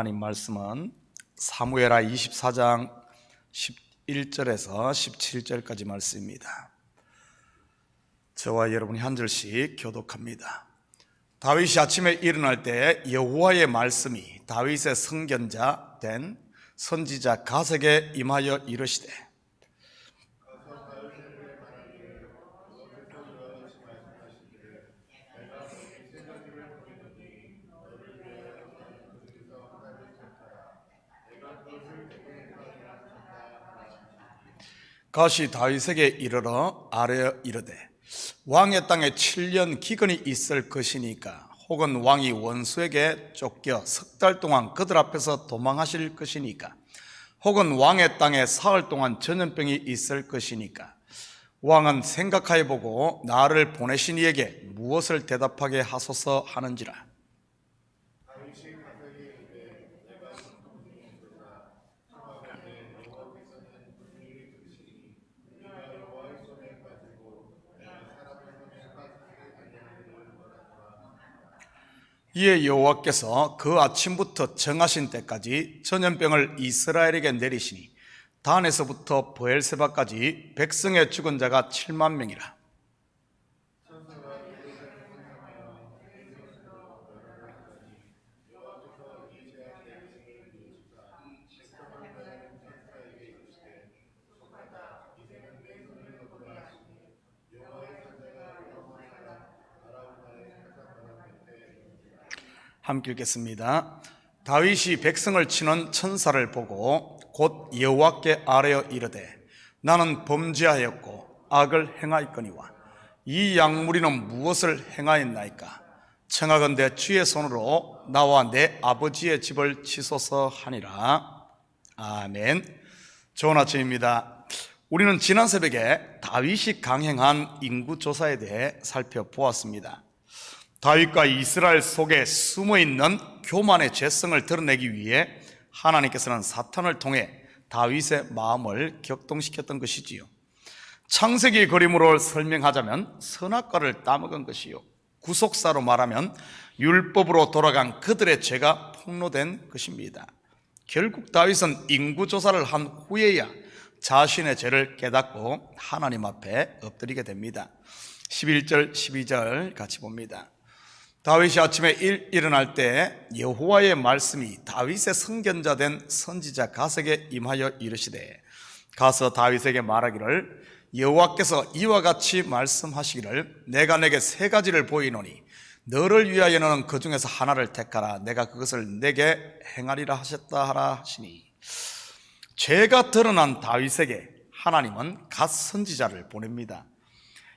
하나님 말씀은 사무엘하 24장 11절에서 17절까지 말씀입니다. 저와 여러분이 한 절씩 교독합니다. 다윗이 아침에 일어날 때 여호와의 말씀이 다윗의 성견자 된 선지자 가석에 임하여 이르시되 가시 다윗에게 이르러 아뢰어 이르되 왕의 땅에 7년 기근이 있을 것이니까 혹은 왕이 원수에게 쫓겨 석 달 동안 그들 앞에서 도망하실 것이니까 혹은 왕의 땅에 사흘 동안 전염병이 있을 것이니까 왕은 생각하여 보고 나를 보내신 이에게 무엇을 대답하게 하소서 하는지라 이에 여호와께서 그 아침부터 정하신 때까지 전염병을 이스라엘에게 내리시니 단에서부터 부엘세바까지 백성의 죽은 자가 7만 명이라. 함께 읽겠습니다. 다윗이 백성을 치는 천사를 보고 곧 여호와께 아뢰어 이르되 나는 범죄하였고 악을 행하였거니와 이 양무리는 무엇을 행하였나이까? 청하건대 주의 손으로 나와 내 아버지의 집을 치소서 하니라. 아멘. 좋은 아침입니다. 우리는 지난 새벽에 다윗이 강행한 인구 조사에 대해 살펴보았습니다 다윗과 이스라엘 속에 숨어 있는 교만의 죄성을 드러내기 위해 하나님께서는 사탄을 통해 다윗의 마음을 격동시켰던 것이지요. 창세기 그림으로 설명하자면 선악과를 따먹은 것이요. 구속사로 말하면 율법으로 돌아간 그들의 죄가 폭로된 것입니다. 결국 다윗은 인구조사를 한 후에야 자신의 죄를 깨닫고 하나님 앞에 엎드리게 됩니다. 11절, 12절 같이 봅니다. 다윗이 아침에 일, 일어날 때 여호와의 말씀이 다윗의 성견자 된 선지자 가석에 임하여 이르시되 가서 다윗에게 말하기를 여호와께서 이와 같이 말씀하시기를 내가 내게 세 가지를 보이노니 너를 위하여는 그 중에서 하나를 택하라 내가 그것을 내게 행하리라 하셨다 하라 하시니 죄가 드러난 다윗에게 하나님은 갓 선지자를 보냅니다.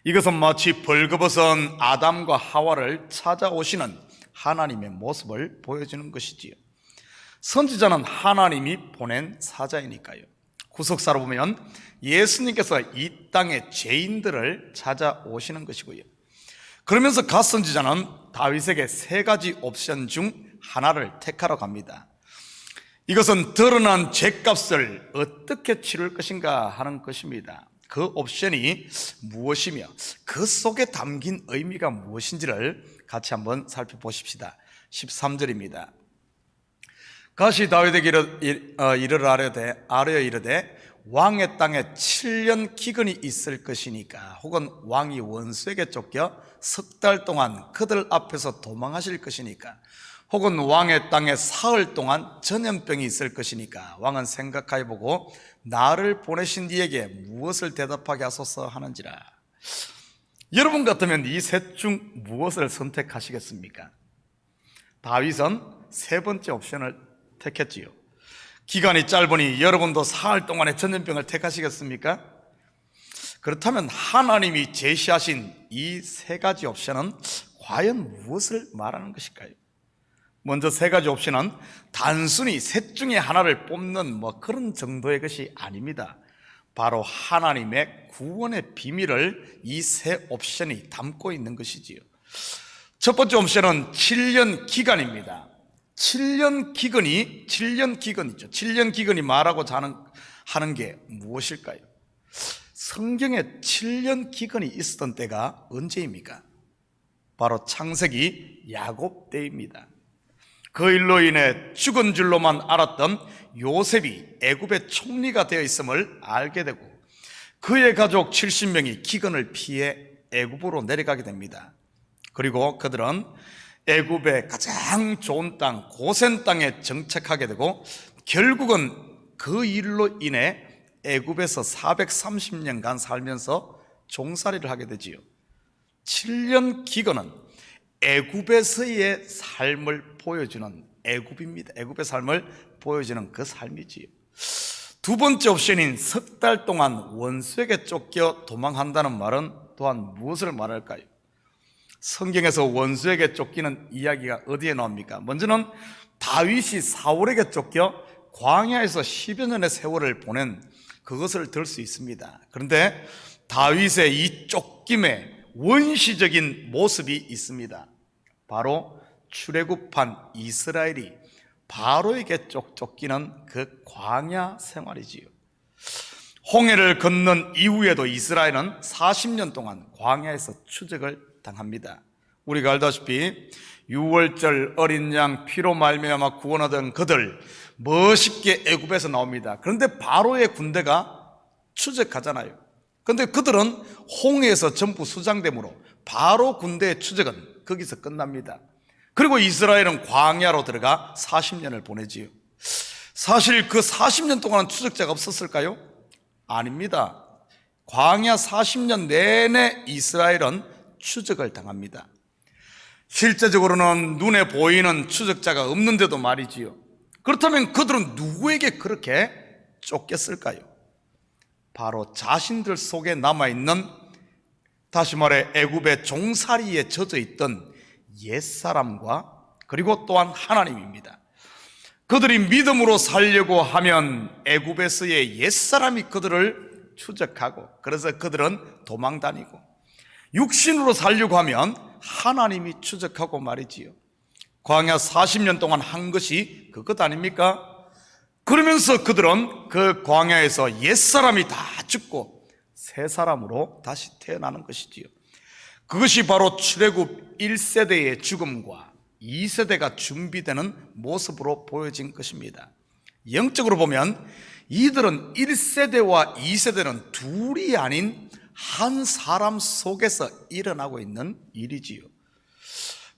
이것은 마치 벌거벗은 아담과 하와를 찾아오시는 하나님의 모습을 보여주는 것이지요. 선지자는 하나님이 보낸 사자이니까요. 구속사로 보면 예수님께서 이 땅의 죄인들을 찾아오시는 것이고요. 그러면서 갓 선지자는 다윗에게 세 가지 옵션 중 하나를 택하러 갑니다. 이것은 드러난 죄값을 어떻게 치를 것인가 하는 것입니다. 그 옵션이 무엇이며 그 속에 담긴 의미가 무엇인지를 같이 한번 살펴보십시다. 13절입니다. 가시 다윗에게 어, 이르러 아뢰되 아뢰어 이르되 왕의 땅에 7년 기근이 있을 것이니까 혹은 왕이 원수에게 쫓겨 석 달 동안 그들 앞에서 도망하실 것이니까 혹은 왕의 땅에 사흘 동안 전염병이 있을 것이니까 왕은 생각하여 보고 나를 보내신 이에게 무엇을 대답하게 하소서 하는지라. 여러분 같으면 이 셋 중 무엇을 선택하시겠습니까? 다윗은 세 번째 옵션을 택했지요. 기간이 짧으니 여러분도 사흘 동안의 전염병을 택하시겠습니까? 그렇다면 하나님이 제시하신 이 세 가지 옵션은 과연 무엇을 말하는 것일까요? 먼저 세 가지 옵션은 단순히 셋 중에 하나를 뽑는 뭐 그런 정도의 것이 아닙니다. 바로 하나님의 구원의 비밀을 이 세 옵션이 담고 있는 것이지요. 첫 번째 옵션은 7년 기간입니다. 7년 기근이 7년 기근이죠. 7년 기근이 말하고자 하는 하는 게 무엇일까요? 성경에 7년 기근이 있었던 때가 언제입니까? 바로 창세기 야곱 때입니다. 그 일로 인해 죽은 줄로만 알았던 요셉이 애굽의 총리가 되어 있음을 알게 되고 그의 가족 70명이 기근을 피해 애굽으로 내려가게 됩니다. 그리고 그들은 애굽의 가장 좋은 땅 고센 땅에 정착하게 되고 결국은 그 일로 인해 애굽에서 430년간 살면서 종살이를 하게 되지요. 7년 기근은 애굽에서의 삶을 보여주는 애굽입니다. 애굽의 삶을 보여주는 그 삶이지요. 두 번째 옵션인 석 달 동안 원수에게 쫓겨 도망한다는 말은 또한 무엇을 말할까요? 성경에서 원수에게 쫓기는 이야기가 어디에 나옵니까? 먼저는 다윗이 사울에게 쫓겨 광야에서 10여 년의 세월을 보낸 그것을 들 수 있습니다. 그런데 다윗의 이 쫓김에 원시적인 모습이 있습니다. 바로 출애굽한 이스라엘이 바로에게 쫓, 쫓기는 그 광야 생활이지요. 홍해를 건넌 이후에도 이스라엘은 40년 동안 광야에서 추적을 당합니다. 우리가 알다시피 6월절 어린 양 피로 말미암아 구원하던 그들 멋있게 애굽에서 나옵니다. 그런데 바로의 군대가 추적하잖아요. 그런데 그들은 홍해에서 전부 수장되므로 바로 군대의 추적은 거기서 끝납니다. 그리고 이스라엘은 광야로 들어가 40년을 보내지요. 사실 그 40년 동안은 추적자가 없었을까요? 아닙니다. 광야 40년 내내 이스라엘은 추적을 당합니다. 실제적으로는 눈에 보이는 추적자가 없는데도 말이지요. 그렇다면 그들은 누구에게 그렇게 쫓겼을까요? 바로 자신들 속에 남아있는 다시 말해 애굽의 종살이에 젖어 있던 옛사람과 그리고 또한 하나님입니다. 그들이 믿음으로 살려고 하면 애굽에서의 옛사람이 그들을 추적하고 그래서 그들은 도망 다니고 육신으로 살려고 하면 하나님이 추적하고 말이지요. 광야 40년 동안 한 것이 그것 아닙니까? 그러면서 그들은 그 광야에서 옛사람이 다 죽고 새 사람으로 다시 태어나는 것이지요. 그것이 바로 출애굽 1세대의 죽음과 2세대가 준비되는 모습으로 보여진 것입니다. 영적으로 보면 이들은 1세대와 2세대는 둘이 아닌 한 사람 속에서 일어나고 있는 일이지요.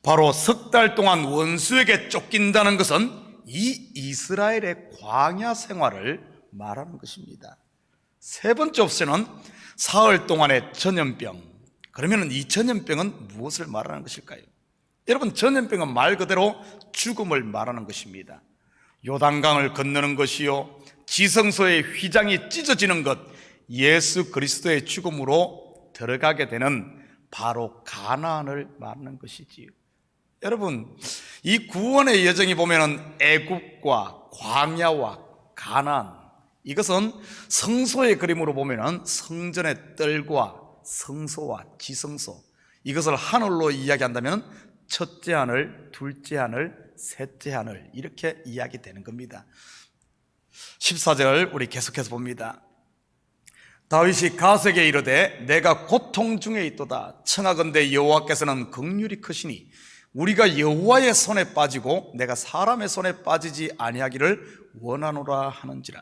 바로 석 달 동안 원수에게 쫓긴다는 것은 이 이스라엘의 광야 생활을 말하는 것입니다. 세 번째 옵션은 사흘 동안의 전염병. 그러면 이 전염병은 무엇을 말하는 것일까요? 여러분, 전염병은 말 그대로 죽음을 말하는 것입니다. 요단강을 건너는 것이요. 지성소의 휘장이 찢어지는 것, 예수 그리스도의 죽음으로 들어가게 되는 바로 가나안을 말하는 것이지요. 여러분, 이 구원의 여정이 보면은 애굽과 광야와 가나안 이것은 성소의 그림으로 보면은 성전의 뜰과 성소와 지성소 이것을 하늘로 이야기한다면 첫째 하늘, 둘째 하늘, 셋째 하늘 이렇게 이야기되는 겁니다. 14절 우리 계속해서 봅니다. 다윗이 가세게 이르되 내가 고통 중에 있도다 청하건대 여호와께서는 극률이 크시니 우리가 여호와의 손에 빠지고 내가 사람의 손에 빠지지 아니하기를 원하노라 하는지라.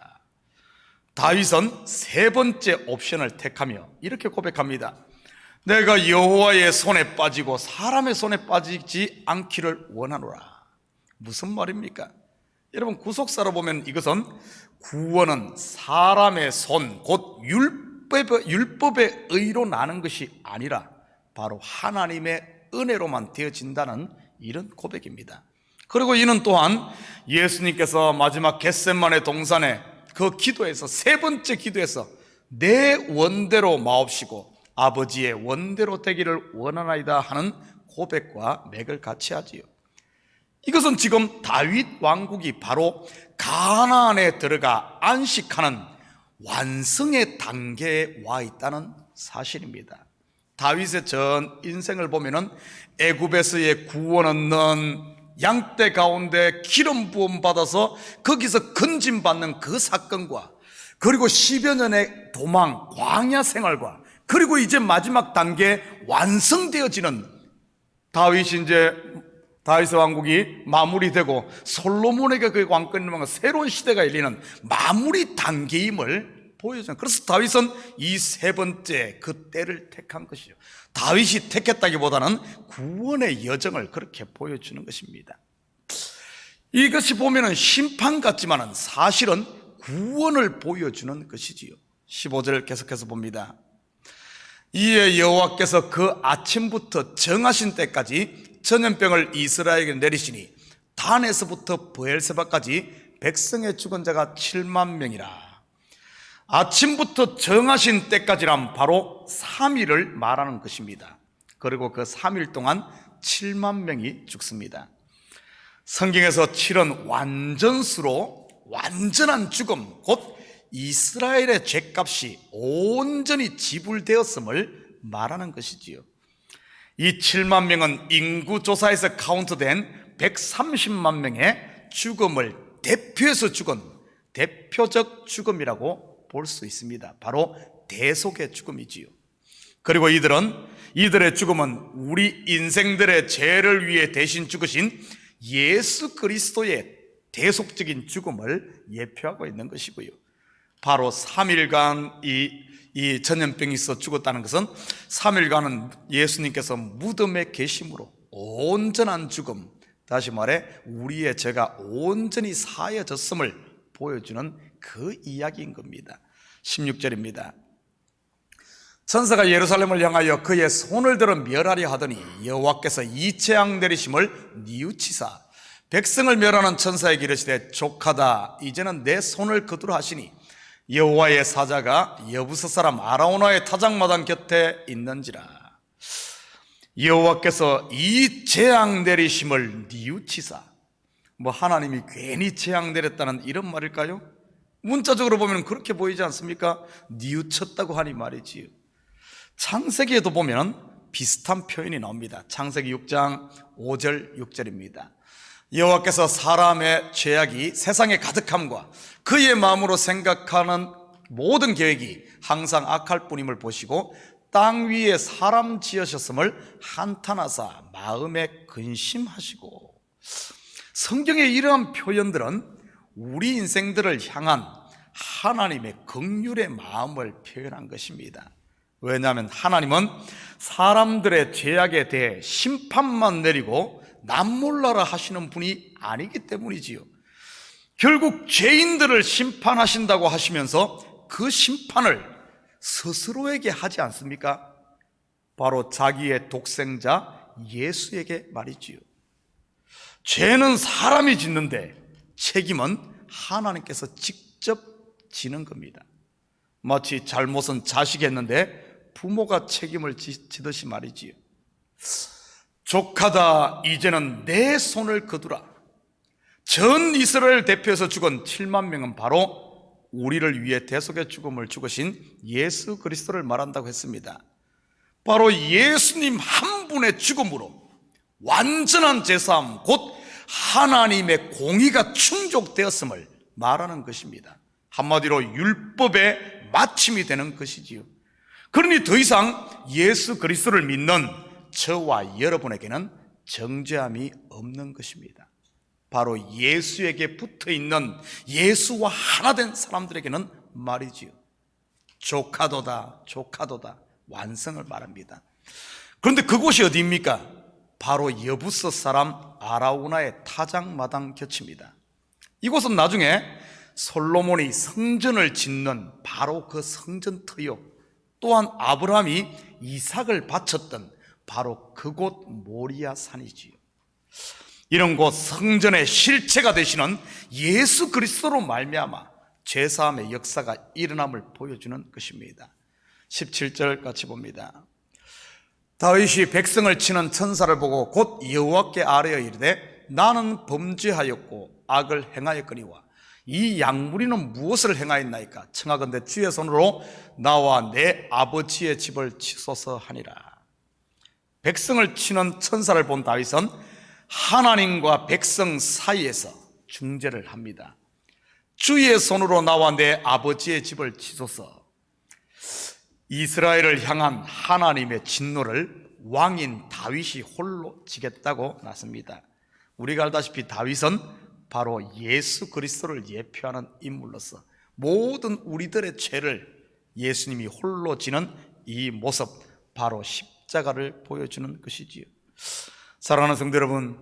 다윗은 세 번째 옵션을 택하며 이렇게 고백합니다. 내가 여호와의 손에 빠지고 사람의 손에 빠지지 않기를 원하노라. 무슨 말입니까? 여러분 구속사로 보면 이것은 구원은 사람의 손, 곧 율법의, 율법의 의로 나는 것이 아니라 바로 하나님의 은혜로만 되어진다는 이런 고백입니다. 그리고 이는 또한 예수님께서 마지막 겟셋만의 동산에 그 기도에서 세 번째 기도에서 내 원대로 마옵시고 아버지의 원대로 되기를 원하나이다 하는 고백과 맥을 같이 하지요. 이것은 지금 다윗 왕국이 바로 가나안에 들어가 안식하는 완성의 단계에 와 있다는 사실입니다. 다윗의 전 인생을 보면은 애굽에서의 구원 얻는 양떼 가운데 기름 부음 받아서 거기서 건진 받는 그 사건과 그리고 10여 년의 도망 광야 생활과 그리고 이제 마지막 단계 완성되어지는 다윗이 이제 다윗 왕국이 마무리되고 솔로몬에게 그 왕권을 새로운 시대가 열리는 마무리 단계임을 보여줘요. 그래서 다윗은 이 세 번째 그 때를 택한 것이죠. 다윗이 택했다기보다는 구원의 여정을 그렇게 보여주는 것입니다. 이것이 보면은 심판 같지만은 사실은 구원을 보여주는 것이지요. 15절 계속해서 봅니다. 이에 여호와께서 그 아침부터 정하신 때까지 전염병을 이스라엘에게 내리시니 단에서부터 부엘세바까지 백성의 죽은 자가 7만 명이라. 아침부터 정하신 때까지란 바로 3일을 말하는 것입니다. 그리고 그 3일 동안 7만 명이 죽습니다. 성경에서 7은 완전수로 완전한 죽음, 곧 이스라엘의 죄값이 온전히 지불되었음을 말하는 것이지요. 이 7만 명은 인구조사에서 카운트된 130만 명의 죽음을 대표해서 죽은 대표적 죽음이라고 볼 수 있습니다. 바로 대속의 죽음이지요. 그리고 이들은 이들의 죽음은 우리 인생들의 죄를 위해 대신 죽으신 예수 그리스도의 대속적인 죽음을 예표하고 있는 것이고요. 바로 3일간 이, 이 전염병이 있어 죽었다는 것은 3일간은 예수님께서 무덤에 계심으로 온전한 죽음, 다시 말해 우리의 죄가 온전히 사여졌음을 보여주는 그 이야기인 겁니다. 16절입니다. 천사가 예루살렘을 향하여 그의 손을 들어 멸하려 하더니 여호와께서 이 재앙 내리심을 뉘우치사 백성을 멸하는 천사에게 이르시되 족하다 이제는 내 손을 거두라 하시니 여호와의 사자가 여부서 사람 아라오나의 타작마당 곁에 있는지라 여호와께서 이 재앙 내리심을 뉘우치사 뭐 하나님이 괜히 재앙 내렸다는 이런 말일까요? 문자적으로 보면 그렇게 보이지 않습니까? 뉘우쳤다고 하니 말이지요. 창세기에도 보면 비슷한 표현이 나옵니다. 창세기 6장 5절 6절입니다. 여호와께서 사람의 죄악이 세상에 가득함과 그의 마음으로 생각하는 모든 계획이 항상 악할 뿐임을 보시고 땅 위에 사람 지으셨음을 한탄하사 마음에 근심하시고 성경의 이러한 표현들은 우리 인생들을 향한 하나님의 긍휼의 마음을 표현한 것입니다. 왜냐하면 하나님은 사람들의 죄악에 대해 심판만 내리고 남몰라라 하시는 분이 아니기 때문이지요. 결국 죄인들을 심판하신다고 하시면서 그 심판을 스스로에게 하지 않습니까? 바로 자기의 독생자 예수에게 말이지요. 죄는 사람이 짓는데 책임은 하나님께서 직접 지는 겁니다. 마치 잘못은 자식이 했는데 부모가 책임을 지, 지듯이 말이지요. 족하다 이제는 내 손을 거두라. 전 이스라엘 대표에서 죽은 7만 명은 바로 우리를 위해 대속의 죽음을 죽으신 예수 그리스도를 말한다고 했습니다. 바로 예수님 한 분의 죽음으로 완전한 제사함 곧 하나님의 공의가 충족되었음을 말하는 것입니다. 한마디로 율법의 마침이 되는 것이지요. 그러니 더 이상 예수 그리스도를 믿는 저와 여러분에게는 정죄함이 없는 것입니다. 바로 예수에게 붙어 있는 예수와 하나 된 사람들에게는 말이지요. 조카도다, 조카도다, 완성을 말합니다. 그런데 그곳이 어디입니까? 바로 여부서 사람 아라우나의 타작마당 곁입니다. 이곳은 나중에 솔로몬이 성전을 짓는 바로 그 성전 터요. 또한 아브라함이 이삭을 바쳤던 바로 그곳 모리아 산이지요. 이런 곳 성전의 실체가 되시는 예수 그리스도로 말미암아 죄사함의 역사가 일어남을 보여주는 것입니다. 17절 같이 봅니다. 다윗이 백성을 치는 천사를 보고 곧 여호와께 아뢰어 이르되 나는 범죄하였고 악을 행하였거니와 이 양무리는 무엇을 행하였나이까? 청하건대 주의 손으로 나와 내 아버지의 집을 치소서 하니라. 백성을 치는 천사를 본 다윗은 하나님과 백성 사이에서 중재를 합니다. 주의 손으로 나와 내 아버지의 집을 치소서 이스라엘을 향한 하나님의 진노를 왕인 다윗이 홀로 지겠다고 나섭니다 우리가 알다시피 다윗은 바로 예수 그리스도를 예표하는 인물로서 모든 우리들의 죄를 예수님이 홀로 지는 이 모습 바로 십자가를 보여주는 것이지요. 사랑하는 성도 여러분,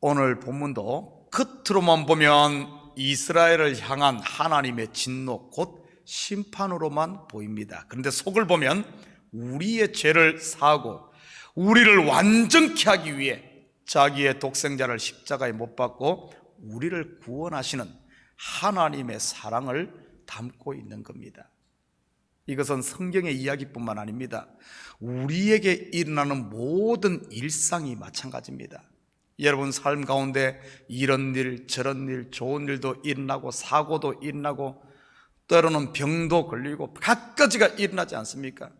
오늘 본문도 겉으로만 보면 이스라엘을 향한 하나님의 진노 곧 심판으로만 보입니다. 그런데 속을 보면 우리의 죄를 사고 우리를 완전케 하기 위해 자기의 독생자를 십자가에 못 박고 우리를 구원하시는 하나님의 사랑을 담고 있는 겁니다. 이것은 성경의 이야기뿐만 아닙니다. 우리에게 일어나는 모든 일상이 마찬가지입니다. 여러분 삶 가운데 이런 일, 저런 일, 좋은 일도 일어나고 사고도 일어나고 때로는 병도 걸리고 갖가지가 일어나지 않습니까?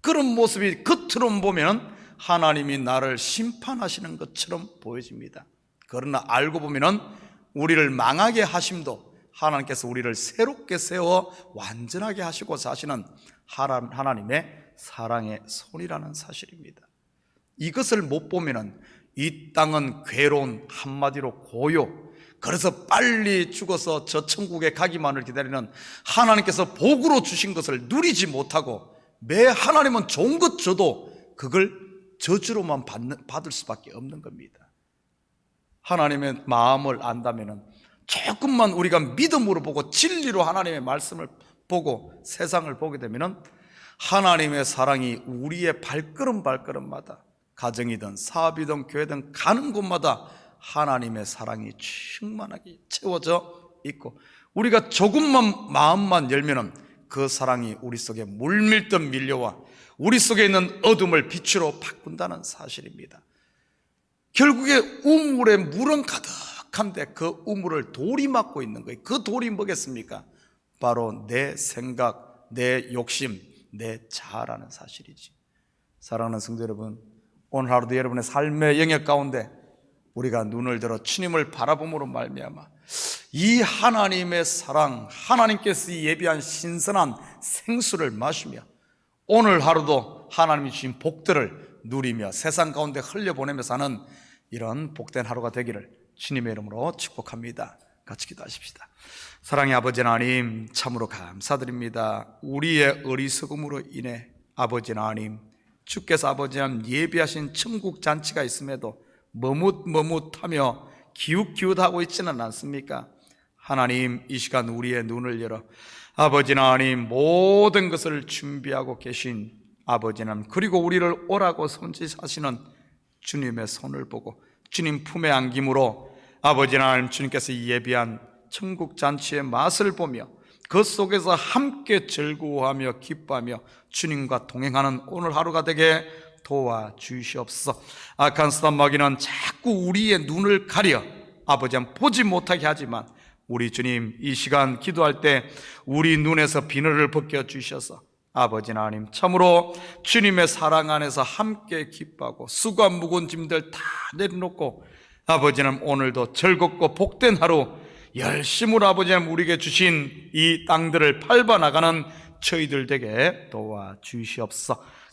그런 모습이 겉으로 보면 하나님이 나를 심판하시는 것처럼 보여집니다. 그러나 알고 보면은 우리를 망하게 하심도 하나님께서 우리를 새롭게 세워 완전하게 하시고 사시는 하나- 하나님의 사랑의 손이라는 사실입니다. 이것을 못 보면은 이 땅은 괴로운 한마디로 고요. 그래서 빨리 죽어서 저 천국에 가기만을 기다리는 하나님께서 복으로 주신 것을 누리지 못하고 매 하나님은 좋은 것 줘도 그걸 저주로만 받는, 받을 수밖에 없는 겁니다. 하나님의 마음을 안다면은 조금만 우리가 믿음으로 보고 진리로 하나님의 말씀을 보고 세상을 보게 되면은 하나님의 사랑이 우리의 발걸음 발걸음마다 가정이든 사업이든 교회든 가는 곳마다 하나님의 사랑이 충만하게 채워져 있고 우리가 조금만 마음만 열면은 그 사랑이 우리 속에 물밀듯 밀려와 우리 속에 있는 어둠을 빛으로 바꾼다는 사실입니다. 결국에 우물에 물은 가득한데 그 우물을 돌이 막고 있는 거예요. 그 돌이 뭐겠습니까? 바로 내 생각, 내 욕심, 내 자아라는 사실이지. 사랑하는 성도 여러분, 오늘 하루도 여러분의 삶의 영역 가운데 우리가 눈을 들어 주님을 바라봄으로 말미암아 이 하나님의 사랑, 하나님께서 예비한 신선한 생수를 마시며 오늘 하루도 하나님이 주신 복들을 누리며 세상 가운데 흘려보내며 사는 이런 복된 하루가 되기를 주님의 이름으로 축복합니다. 같이 기도하십시다. 사랑의 아버지 하나님 참으로 감사드립니다. 우리의 어리석음으로 인해 아버지 하나님 주께서 아버지 하나님 예비하신 천국 잔치가 있음에도 머뭇머뭇하며 기웃기웃하고 있지는 않습니까? 하나님 이 시간 우리의 눈을 열어 아버지 하나님 모든 것을 준비하고 계신 아버지 하나님 그리고 우리를 오라고 손짓하시는 주님의 손을 보고 주님 품에 안김으로 아버지 하나님 주님께서 예비한 천국 잔치의 맛을 보며 그 속에서 함께 즐거워하며 기뻐하며 주님과 동행하는 오늘 하루가 되게 도와 주시옵소서. 악한 사단 마귀는 자꾸 우리의 눈을 가려 아버지 한 보지 못하게 하지만 우리 주님 이 시간 기도할 때 우리 눈에서 비늘을 벗겨 주셔서 아버지 하나님 참으로 주님의 사랑 안에서 함께 기뻐하고 수고 무거운 짐들 다 내려놓고 아버지 하나님 오늘도 즐겁고 복된 하루 열심으로 아버지 하나님 우리에게 주신 이 땅들을 밟아 나가는 저희들 되게 도와 주시옵소서.